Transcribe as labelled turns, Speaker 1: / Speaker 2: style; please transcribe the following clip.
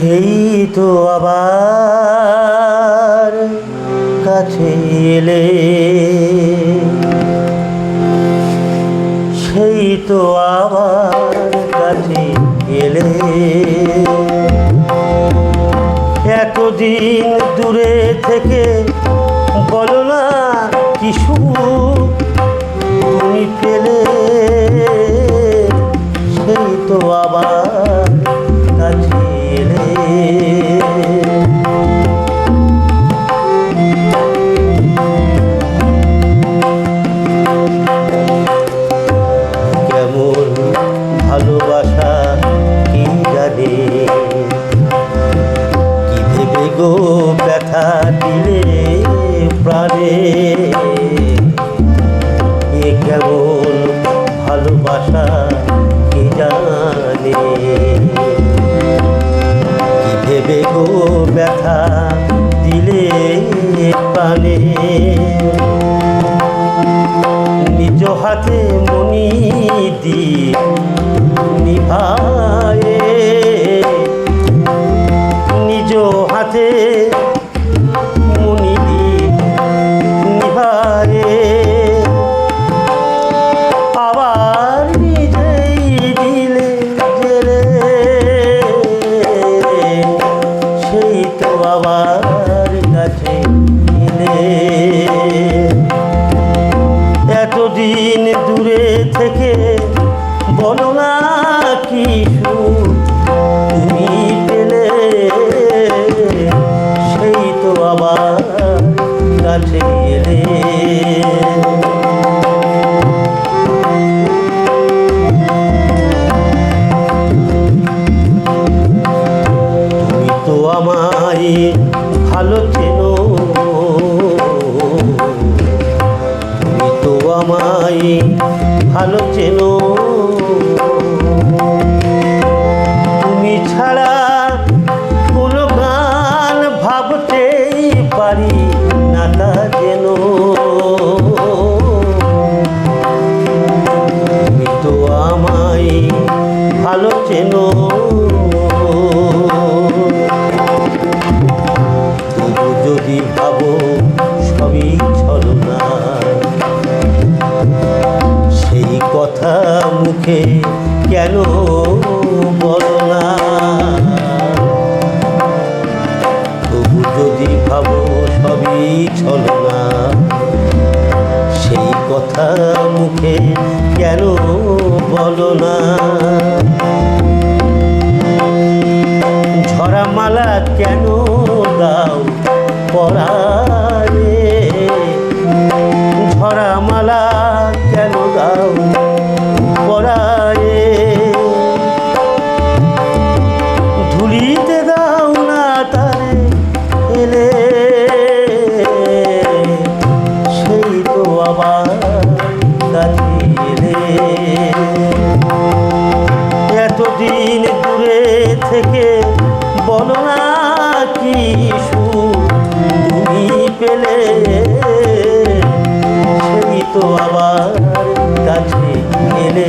Speaker 1: সেই তো আবার কাছে এলে। সেই তো আবার কাছে এলে। এতদিন দূরে থেকে বলো না কিছু তুমি পেলে। সেই তো আবার ব্যথা দিলে প্রাণে। এ কেমন ভালোবাসা কি জানে? কি ভেবে গো ব্যথা দিলে প্রাণে? নিজ হাতে মনি দি নিভায়ে। নিজ হাতে এতদিন দূরে থেকে বলো না কি পেলে? সেই তো আবার কাছে তুমি তো আমায় ভালো চেনো তা যেন। তুমি তো আমায় ভালো চেনো তবু যদি ভাবো সবই ছলনা সেই কথা মুখে কেন বলো না? তবু যদি ভাবো সবই ছলনা সেই কথা মুখে কেন বলো না? কাছে এলে এতদিন দূরে থেকে বলো না কি তুমি পেলে। সেই তো আবার কাছে এলে।